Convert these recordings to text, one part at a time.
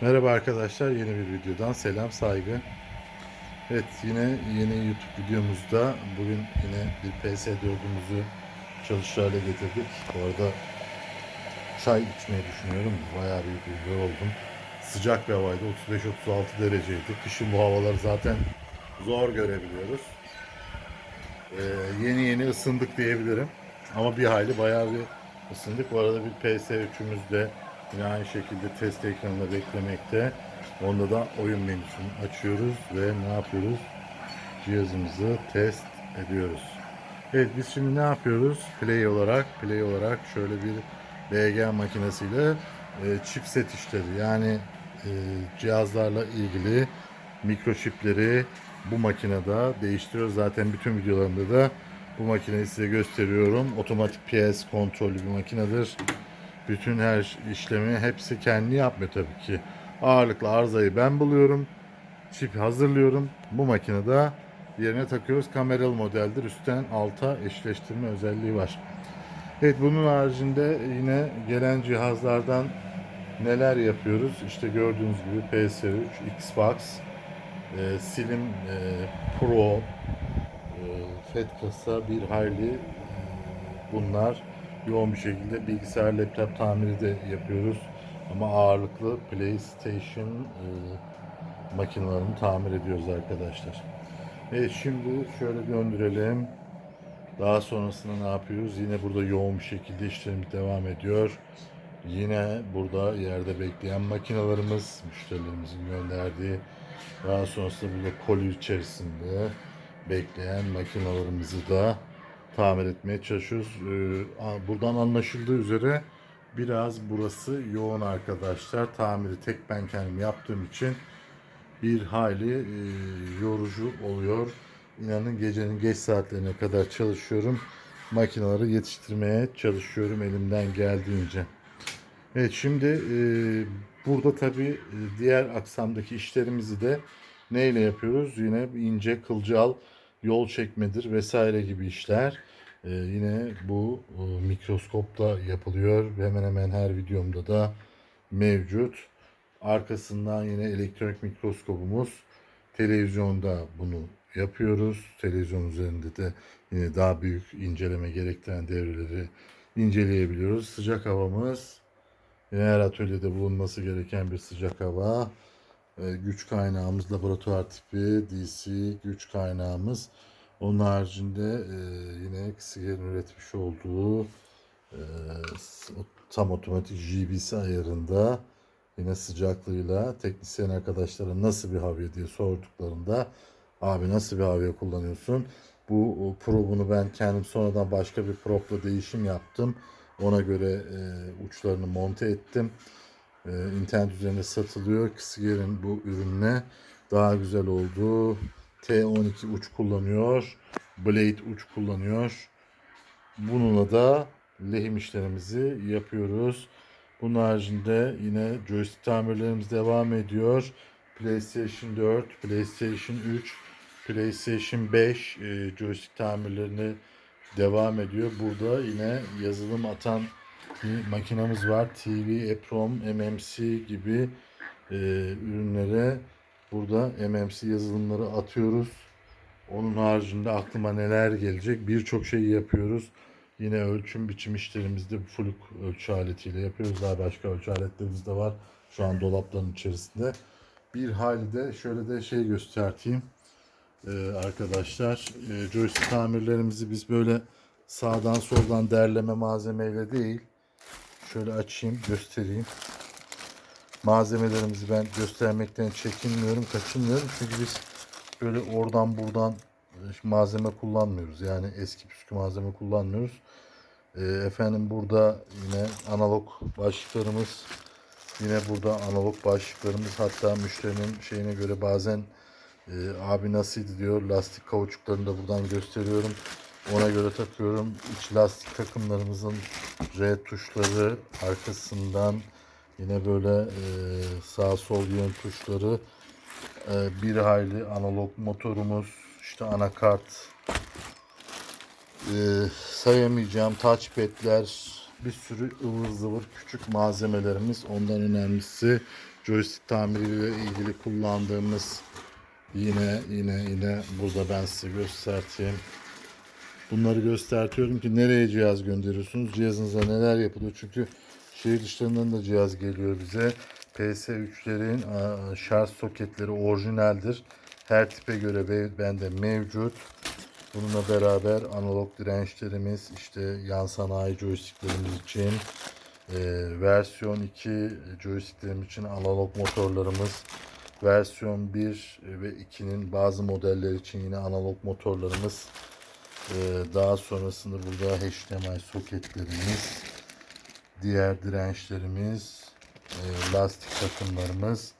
Merhaba arkadaşlar, yeni bir videodan selam, saygı. Evet, yine yeni YouTube videomuzda bugün yine bir PS4'ümüzü çalışır hale getirdik. Bu arada çay içmeyi düşünüyorum. Bayağı büyük bir yoruldum. Sıcak bir havaydı, 35-36 dereceydi. Kışın bu havaları zaten zor görebiliyoruz. Ee, yeni yeni ısındık diyebilirim. Ama bir hayli bayağı bir ısındık. Bu arada bir PS3'ümüz de yine aynı şekilde test ekranında beklemekte. Onda da oyun menüsünü açıyoruz ve ne yapıyoruz? Cihazımızı test ediyoruz. Evet biz şimdi ne yapıyoruz? Play olarak, play olarak şöyle bir BG makinesiyle e, chipset işleri yani e, cihazlarla ilgili mikroçipleri bu makinede değiştiriyoruz. Zaten bütün videolarımda da bu makineyi size gösteriyorum. Otomatik PS kontrollü bir makinedir. Bütün her işlemi hepsi kendi yapmıyor tabii ki. Ağırlıklı arızayı ben buluyorum. Çip hazırlıyorum. Bu makinede yerine takıyoruz. Kameralı modeldir. Üstten alta eşleştirme özelliği var. Evet bunun haricinde yine gelen cihazlardan neler yapıyoruz? İşte gördüğünüz gibi PS3, Xbox, e, Slim e, Pro, e, FET kasa bir hayli e, bunlar yoğun bir şekilde bilgisayar laptop tamiri de yapıyoruz. Ama ağırlıklı PlayStation e, makinelerini tamir ediyoruz arkadaşlar. Evet şimdi şöyle döndürelim. Daha sonrasında ne yapıyoruz? Yine burada yoğun bir şekilde işlerimiz devam ediyor. Yine burada yerde bekleyen makinalarımız, müşterilerimizin gönderdiği daha sonrasında burada koli içerisinde bekleyen makinalarımızı da tamir etmeye çalışıyoruz. Ee, buradan anlaşıldığı üzere biraz burası yoğun arkadaşlar. Tamiri tek ben kendim yaptığım için bir hayli e, yorucu oluyor. İnanın gecenin geç saatlerine kadar çalışıyorum. Makineleri yetiştirmeye çalışıyorum elimden geldiğince. Evet şimdi e, burada tabii e, diğer aksamdaki işlerimizi de neyle yapıyoruz? Yine ince kılcal yol çekmedir vesaire gibi işler. E, yine bu e, mikroskopla yapılıyor. Hemen hemen her videomda da mevcut. Arkasından yine elektronik mikroskopumuz. Televizyonda bunu yapıyoruz. Televizyon üzerinde de yine daha büyük inceleme gerektiren devreleri inceleyebiliyoruz. Sıcak havamız Yine her atölyede bulunması gereken bir sıcak hava. Ee, güç kaynağımız laboratuvar tipi DC güç kaynağımız. Onun haricinde e, yine Kisiger'in üretmiş olduğu e, tam otomatik JBC ayarında yine sıcaklığıyla teknisyen arkadaşlara nasıl bir havya diye sorduklarında abi nasıl bir havya kullanıyorsun? Bu probunu ben kendim sonradan başka bir propla değişim yaptım. Ona göre e, uçlarını monte ettim. E, internet üzerinde satılıyor. Kisiger'in bu ürününe daha güzel oldu. T12 uç kullanıyor. Blade uç kullanıyor. Bununla da lehim işlerimizi yapıyoruz. Bunun haricinde yine joystick tamirlerimiz devam ediyor. PlayStation 4, PlayStation 3, PlayStation 5 e, joystick tamirlerini devam ediyor. Burada yine yazılım atan bir makinamız var. TV, EPROM, MMC gibi e, ürünlere burada MMC yazılımları atıyoruz. Onun haricinde aklıma neler gelecek birçok şeyi yapıyoruz. Yine ölçüm biçim işlerimizde fluk ölçü aletiyle yapıyoruz. Daha başka ölçü aletlerimiz de var. Şu an dolapların içerisinde. Bir hali de şöyle de şey göstereyim. Ee, arkadaşlar e, joystick tamirlerimizi biz böyle sağdan soldan derleme malzemeyle değil şöyle açayım göstereyim malzemelerimizi ben göstermekten çekinmiyorum kaçınmıyorum çünkü biz böyle oradan buradan e, malzeme kullanmıyoruz yani eski püskü malzeme kullanmıyoruz Ee, efendim burada yine analog başlıklarımız yine burada analog başlıklarımız hatta müşterinin şeyine göre bazen ee, abi nasıldı diyor. Lastik kauçuklarını da buradan gösteriyorum. Ona göre takıyorum. İç lastik takımlarımızın R tuşları arkasından yine böyle e, sağ sol yön tuşları e, bir hayli analog motorumuz işte anakart e, sayamayacağım touchpad'ler bir sürü ıvır zıvır küçük malzemelerimiz ondan önemlisi joystick tamiriyle ilgili kullandığımız yine yine yine burada ben size göstereyim. Bunları göstertiyorum ki nereye cihaz gönderiyorsunuz? Cihazınıza neler yapılıyor? Çünkü şehir dışlarından da cihaz geliyor bize. PS3'lerin aa, şarj soketleri orijinaldir. Her tipe göre be- bende mevcut. Bununla beraber analog dirençlerimiz, işte yan sanayi joysticklerimiz için, e, versiyon 2 joysticklerimiz için analog motorlarımız, versiyon 1 ve 2'nin bazı modeller için yine analog motorlarımız, e, daha sonrasında burada HDMI soketlerimiz, diğer dirençlerimiz, e, lastik takımlarımız,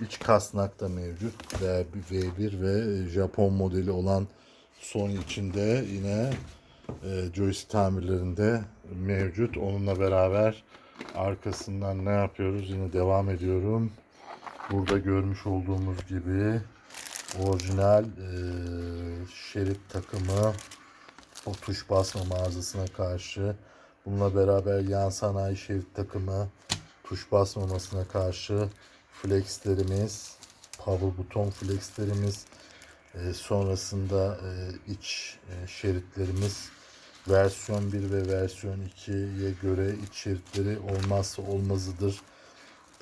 iç kasnak da mevcut. V1 ve Japon modeli olan Sony içinde yine e, joystick tamirlerinde mevcut. Onunla beraber arkasından ne yapıyoruz? Yine devam ediyorum. Burada görmüş olduğumuz gibi orijinal e, şerit takımı o tuş basma mağazasına karşı bununla beraber yan sanayi şerit takımı tuş basmamasına karşı flexlerimiz power buton flexlerimiz e, sonrasında e, iç e, şeritlerimiz versiyon 1 ve versiyon 2'ye göre iç şeritleri olmazsa olmazıdır.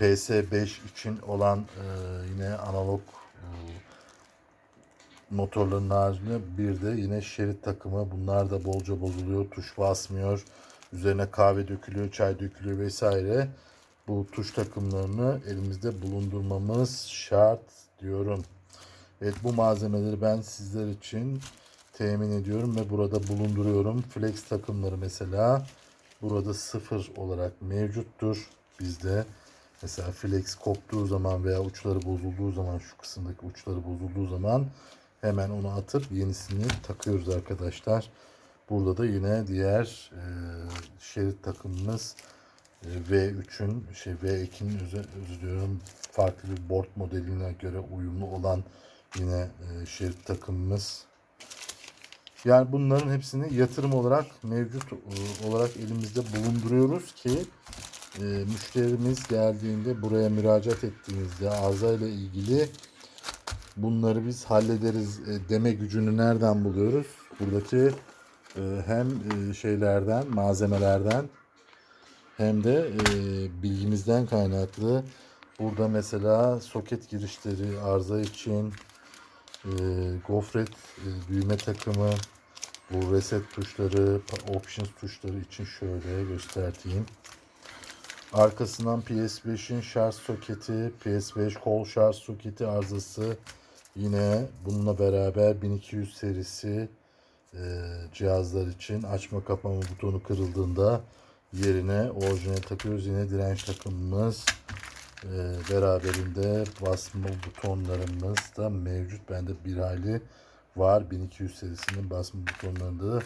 PS5 için olan e, yine analog e, motorların haricinde bir de yine şerit takımı. Bunlar da bolca bozuluyor. Tuş basmıyor. Üzerine kahve dökülüyor, çay dökülüyor vesaire. Bu tuş takımlarını elimizde bulundurmamız şart diyorum. Evet bu malzemeleri ben sizler için temin ediyorum ve burada bulunduruyorum. Flex takımları mesela burada sıfır olarak mevcuttur bizde. Mesela flex koptuğu zaman veya uçları bozulduğu zaman şu kısımdaki uçları bozulduğu zaman hemen onu atıp yenisini takıyoruz arkadaşlar. Burada da yine diğer e, şerit takımımız e, V3'ün şey V2'nin özür diliyorum farklı bir board modeline göre uyumlu olan yine e, şerit takımımız. Yani bunların hepsini yatırım olarak mevcut e, olarak elimizde bulunduruyoruz ki e, müşterimiz geldiğinde buraya müracaat ettiğimizde arızayla ilgili bunları biz hallederiz e, deme gücünü nereden buluyoruz? Buradaki hem e, şeylerden, malzemelerden hem de e, bilgimizden kaynaklı. Burada mesela soket girişleri arıza için e, gofret düğme takımı, bu reset tuşları, options tuşları için şöyle göstereyim. Arkasından PS5'in şarj soketi, PS5 kol şarj soketi arızası. Yine bununla beraber 1200 serisi e, cihazlar için açma kapama butonu kırıldığında yerine orijinal takıyoruz. Yine direnç takımımız e, beraberinde basma butonlarımız da mevcut. Bende bir hali var. 1200 serisinin basma butonlarını da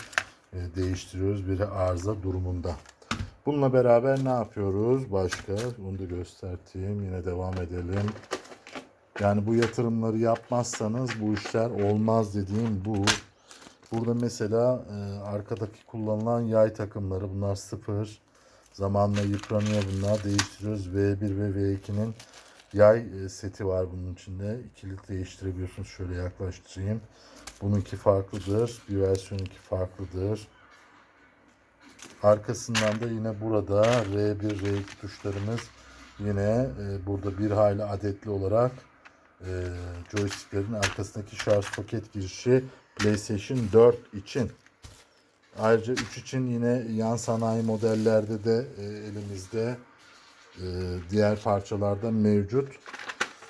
e, değiştiriyoruz. Biri arıza durumunda. Bununla beraber ne yapıyoruz? Başka bunu da göstereyim. Yine devam edelim. Yani bu yatırımları yapmazsanız bu işler olmaz dediğim bu. Burada mesela e, arkadaki kullanılan yay takımları bunlar sıfır. Zamanla yıpranıyor bunlar. Değiştiriyoruz. V1 ve V2'nin yay e, seti var bunun içinde. İkilik değiştirebiliyorsunuz. Şöyle yaklaştırayım. Bununki farklıdır. Bir versiyonunki farklıdır. Arkasından da yine burada R1, R2 tuşlarımız yine e, burada bir hayli adetli olarak e, joysticklerin arkasındaki şarj soket girişi PlayStation 4 için. Ayrıca 3 için yine yan sanayi modellerde de e, elimizde e, diğer parçalarda mevcut.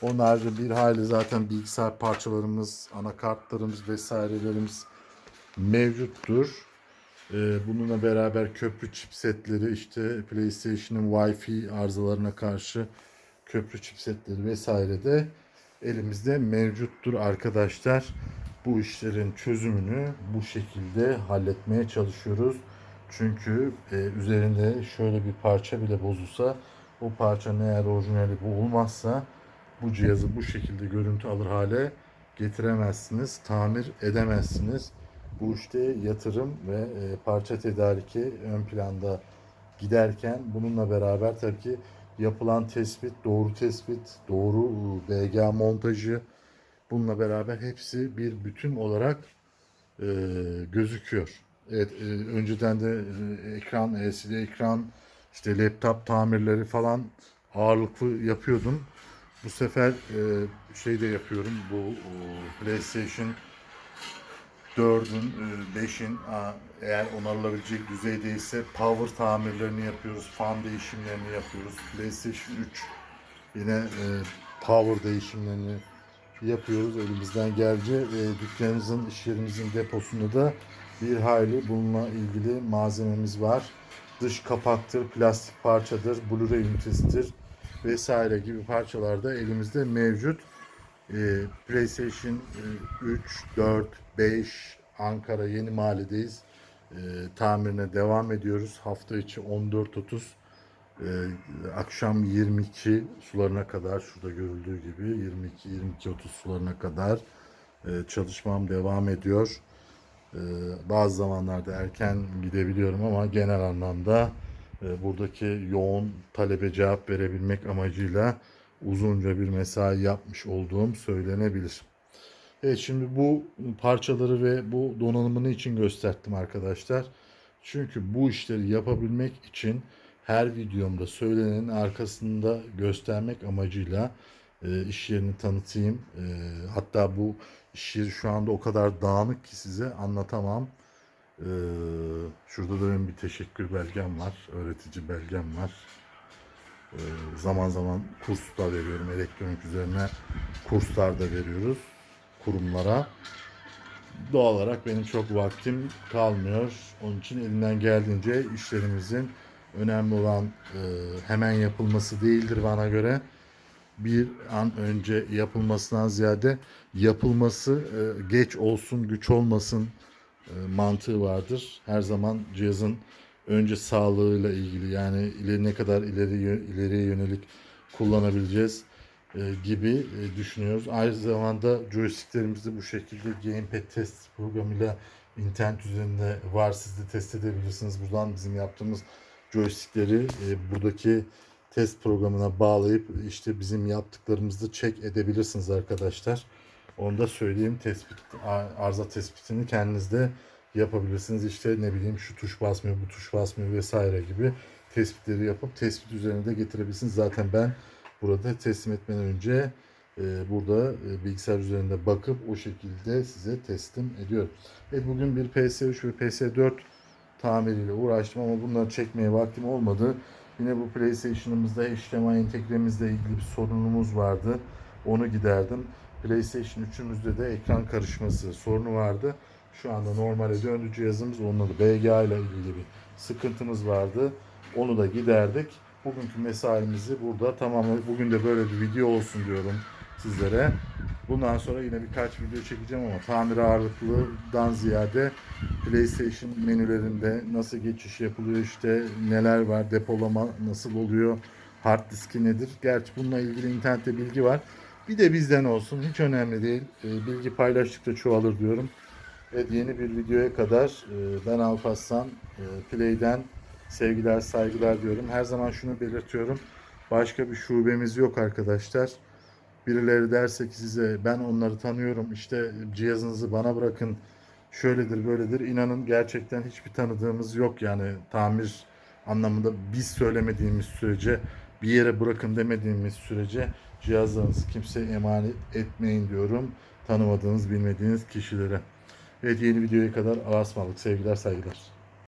Onun harici bir hayli zaten bilgisayar parçalarımız, anakartlarımız vesairelerimiz mevcuttur. Ee, bununla beraber köprü chipsetleri işte PlayStation'ın Wi-Fi arızalarına karşı köprü chipsetleri vesaire de elimizde mevcuttur arkadaşlar. Bu işlerin çözümünü bu şekilde halletmeye çalışıyoruz. Çünkü e, üzerinde şöyle bir parça bile bozulsa o parçanın eğer orijinali bu olmazsa bu cihazı bu şekilde görüntü alır hale getiremezsiniz, tamir edemezsiniz. Bu işte yatırım ve e, parça tedariki ön planda giderken bununla beraber tabii ki yapılan tespit, doğru tespit, doğru e, BGA montajı bununla beraber hepsi bir bütün olarak e, gözüküyor. Evet, e, önceden de e, ekran, LCD ekran, işte laptop tamirleri falan ağırlıklı yapıyordum. Bu sefer e, şey de yapıyorum. Bu o, PlayStation 4'ün, e, 5'in a, eğer onarılabilecek düzeydeyse power tamirlerini yapıyoruz, fan değişimlerini yapıyoruz. PlayStation 3 yine e, power değişimlerini yapıyoruz elimizden geldiği ve dükkanımızın, iş yerimizin deposunda da bir hayli bununla ilgili malzememiz var. Dış kapaktır, plastik parçadır, Blu-ray ünitesidir vesaire gibi parçalar da elimizde mevcut. Ee, PlayStation e, 3, 4, 5 Ankara Yeni Mahalledeyiz. Ee, tamirine devam ediyoruz. Hafta içi 14.30 ee, akşam 22 sularına kadar şurada görüldüğü gibi 22 22 30 sularına kadar e, çalışmam devam ediyor. Ee, bazı zamanlarda erken gidebiliyorum ama genel anlamda e, buradaki yoğun talebe cevap verebilmek amacıyla uzunca bir mesai yapmış olduğum söylenebilir. Evet şimdi bu parçaları ve bu donanımını için gösterdim arkadaşlar. Çünkü bu işleri yapabilmek için her videomda söylenenin arkasında göstermek amacıyla e, iş yerini tanıtayım. E, hatta bu iş yeri şu anda o kadar dağınık ki size anlatamam. E, şurada da benim bir teşekkür belgem var. Öğretici belgem var. E, zaman zaman kurs da veriyorum. Elektronik üzerine kurslar da veriyoruz kurumlara. Doğal olarak benim çok vaktim kalmıyor. Onun için elimden geldiğince işlerimizin önemli olan e, hemen yapılması değildir bana göre. Bir an önce yapılmasından ziyade yapılması e, geç olsun güç olmasın e, mantığı vardır. Her zaman cihazın önce sağlığıyla ilgili yani ileri ne kadar ileri ileriye yönelik kullanabileceğiz e, gibi e, düşünüyoruz. Aynı zamanda joysticklerimiz de bu şekilde gamepad test programıyla internet üzerinde var. Siz de test edebilirsiniz. Buradan bizim yaptığımız joystickleri e, buradaki test programına bağlayıp işte bizim yaptıklarımızı check edebilirsiniz arkadaşlar. Onu da söyleyeyim. Tespit, arıza tespitini kendiniz de yapabilirsiniz. İşte ne bileyim şu tuş basmıyor, bu tuş basmıyor vesaire gibi tespitleri yapıp tespit üzerine de getirebilirsiniz. Zaten ben burada teslim etmeden önce e, burada e, bilgisayar üzerinde bakıp o şekilde size teslim ediyorum. Evet bugün bir PS3 ve PS4 tamiriyle uğraştım ama bunları çekmeye vaktim olmadı. Yine bu PlayStation'ımızda HDMI entegremizle ilgili bir sorunumuz vardı. Onu giderdim. PlayStation 3'ümüzde de ekran karışması sorunu vardı. Şu anda normale döndü cihazımız. Onunla da BGA ile ilgili bir sıkıntımız vardı. Onu da giderdik. Bugünkü mesaimizi burada tamamladık. Bugün de böyle bir video olsun diyorum sizlere. Bundan sonra yine birkaç video çekeceğim ama tamir ağırlıklıdan ziyade PlayStation menülerinde nasıl geçiş yapılıyor işte neler var depolama nasıl oluyor hard diski nedir. Gerçi bununla ilgili internette bilgi var. Bir de bizden olsun hiç önemli değil. E, bilgi paylaştıkça çoğalır diyorum. Evet yeni bir videoya kadar e, ben Alparslan e, Play'den sevgiler saygılar diyorum. Her zaman şunu belirtiyorum. Başka bir şubemiz yok arkadaşlar. Birileri derse ki size ben onları tanıyorum işte cihazınızı bana bırakın şöyledir böyledir. İnanın gerçekten hiçbir tanıdığımız yok yani tamir anlamında biz söylemediğimiz sürece bir yere bırakın demediğimiz sürece cihazlarınızı kimseye emanet etmeyin diyorum. Tanımadığınız bilmediğiniz kişilere. Evet yeni videoya kadar Allah'a ısmarladık. Sevgiler saygılar.